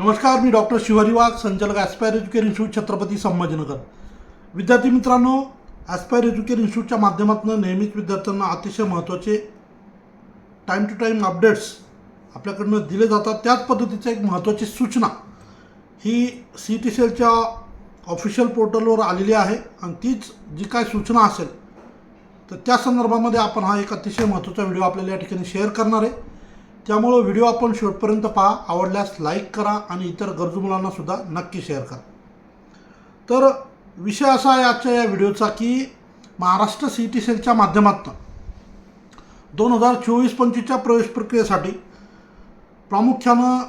नमस्कार मी डॉक्टर शिवाजी वाघ संचालक aspire educare institute Chhatrapati Sambhajinagar. विद्यार्थी मित्रांनो ॲस्पायर एज्युकेशन इन्स्टिट्यूटच्या माध्यमातून नेहमीच विद्यार्थ्यांना अतिशय महत्त्वाचे टाईम टू टाईम अपडेट्स आपल्याकडनं दिले जातात. त्याच पद्धतीचं एक महत्त्वाची सूचना ही सी टी सेलच्या ऑफिशियल पोर्टलवर आलेली आहे आणि तीच जी काय सूचना असेल तर त्या संदर्भामध्ये आपण हा एक अतिशय महत्त्वाचा व्हिडिओ आपल्याला या ठिकाणी शेअर करणार आहे. त्यामुळं व्हिडिओ आपण शेवटपर्यंत पहा. आवडल्यास लाईक करा आणि इतर गरजू मुलांनासुद्धा नक्की शेअर करा. तर विषय असा आहे आजच्या या व्हिडिओचा की महाराष्ट्र सी टी सेलच्या माध्यमातून दोन हजार चोवीस पंचवीसच्या प्रवेश प्रक्रियेसाठी प्रामुख्यानं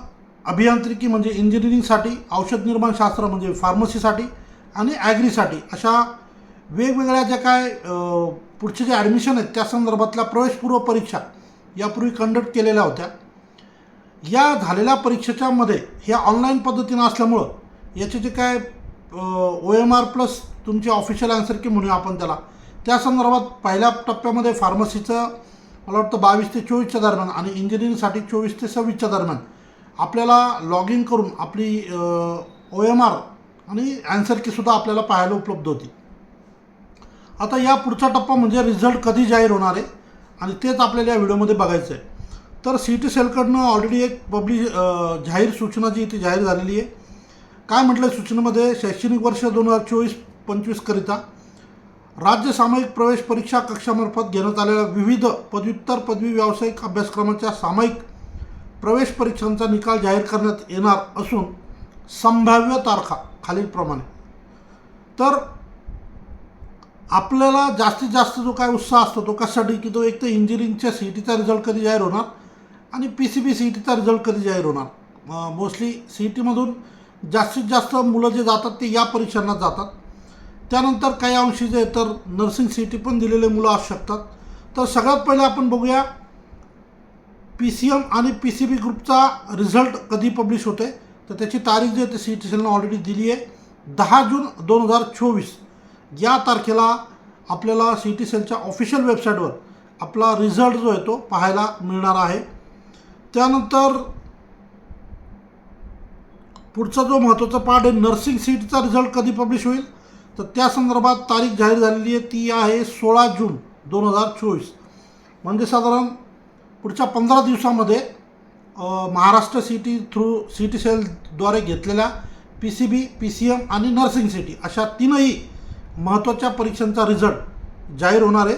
अभियांत्रिकी म्हणजे इंजिनिअरिंगसाठी औषध निर्माणशास्त्र म्हणजे फार्मसीसाठी आणि ॲग्रीसाठी अशा वेगवेगळ्या ज्या काय पुढचे जे ॲडमिशन आहेत त्या संदर्भातल्या प्रवेशपूर्व परीक्षा यापूर्वी कंडक्ट केलेल्या होत्या. या झालेल्या परीक्षेच्यामध्ये ह्या ऑनलाईन पद्धतीनं असल्यामुळं याचे जे काय ओ एम आर प्लस तुमची ऑफिशियल आन्सर की म्हणूया आपण त्याला. त्या संदर्भात पहिल्या टप्प्यामध्ये फार्मसीचं मला वाटतं बावीस ते चोवीसच्या दरम्यान आणि इंजिनिअरिंगसाठी चोवीस ते सव्वीसच्या दरम्यान आपल्याला लॉग इन करून आपली ओ एम आर आणि ॲन्सर कीसुद्धा आपल्याला पाहायला उपलब्ध होती. आता या पुढचा टप्पा म्हणजे रिझल्ट कधी जाहीर होणार आहे? आणि तेच आपल्याला या व्हिडिओमध्ये बघायचं आहे तर सी टी सेलकडनं ऑलरेडी एक पब्लिश जाहीर सूचना जी ती जाहीर झालेली आहे. काय म्हटलं आहे सूचनेमध्ये? शैक्षणिक वर्ष दोन हजार चोवीस पंचवीसकरिता राज्य सामायिक प्रवेश परीक्षा कक्षामार्फत घेण्यात आलेल्या विविध पदव्युत्तर पदवी व्यावसायिक अभ्यासक्रमाच्या सामायिक प्रवेश परीक्षांचा निकाल जाहीर करण्यात येणार असून संभाव्य तारखा खालीलप्रमाणे. तर आपल्याला जास्तीत जास्त जो काय उत्साह असतो तो कशासाठी? की तो एक तर इंजिनिअरिंगच्या सी ई टीचा रिझल्ट कधी जाहीर होणार आणि P C B C E टीचा रिझल्ट कधी जाहीर होणार? मोस्टली सी ई टीमधून जास्तीत जास्त मुलं जे जातात ते या परीक्षांना जातात. त्यानंतर काही अंशी जे तर नर्सिंग सी ई टी पण दिलेले मुलं असू शकतात. तर सगळ्यात पहिले आपण बघूया पी सी एम आणि पी सी बी ग्रुपचा रिझल्ट कधी पब्लिश होते तर त्याची तारीख जी आहे ती सी टी सेलनं ऑलरेडी दिली आहे दहा जून दोन हजार चोवीस. या तारखेला आपल्याला सी टी सेलच्या ऑफिशियल वेबसाईटवर आपला रिझल्ट जो आहे तो पाहायला मिळणार आहे. त्यानंतर पुढचा जो महत्त्वाचा पार्ट आहे नर्सिंग सीटचा रिझल्ट कधी पब्लिश होईल? तर त्या संदर्भात तारीख जाहीर झालेली आहे ती आहे सोळा जून दोन हजार चोवीस. म्हणजे साधारण पुढच्या पंधरा दिवसामध्ये Maharashtra CET through C T सेलद्वारे घेतलेल्या P C B P C M आणि नर्सिंग सिटी अशा तीनही महत्त्वाच्या परीक्षांचा रिझल्ट जाहीर होणार आहे.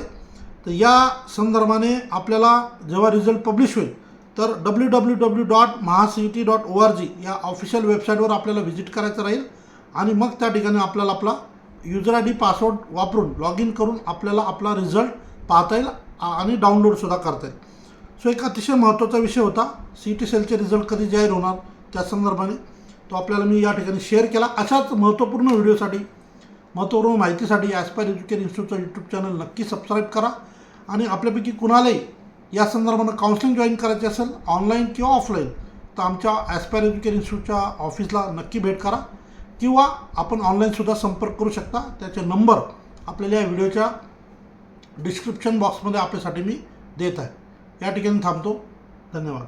तर या संदर्भाने आपल्याला जेव्हा रिझल्ट पब्लिश होईल तर W W W dot Mahacet dot O R G या ऑफिशियल वेबसाईटवर आपल्याला व्हिजिट करायचं राहील आणि मग त्या ठिकाणी आपल्याला आपला युजर आय डी पासवर्ड वापरून लॉग इन करून आपल्याला आपला रिझल्ट पाहता येईल आणि डाउनलोडसुद्धा करता येईल. सो एक अतिशय महत्त्वाचा विषय होता. सी टी सेलचे रिझल्ट कधी जाहीर होणार? त्या संदर्भाने तो आपल्याला मी या ठिकाणी शेअर केला. अशाच महत्त्वपूर्ण व्हिडिओसाठी महत्त्वपूर्ण माहितीसाठी ॲस्पायर एज्युकेशन इन्स्टिट्यूटचं यूट्यूब चॅनल नक्की सबस्क्राईब करा. आणि आपल्यापैकी कुणालाही या संदर्भानं काउन्सिलिंग जॉईन करायची असेल ऑनलाईन किंवा ऑफलाईन तर आमच्या ॲस्पायर एज्युकेशन इन्स्टिट्यूटच्या ऑफिसला नक्की भेट करा. किंवा आपण ऑनलाईनसुद्धा संपर्क करू शकता. त्याचे नंबर आपल्याला या व्हिडिओच्या डिस्क्रिप्शन बॉक्समध्ये आपल्यासाठी मी देत आहे. या ठिकाणी थांबतो. धन्यवाद.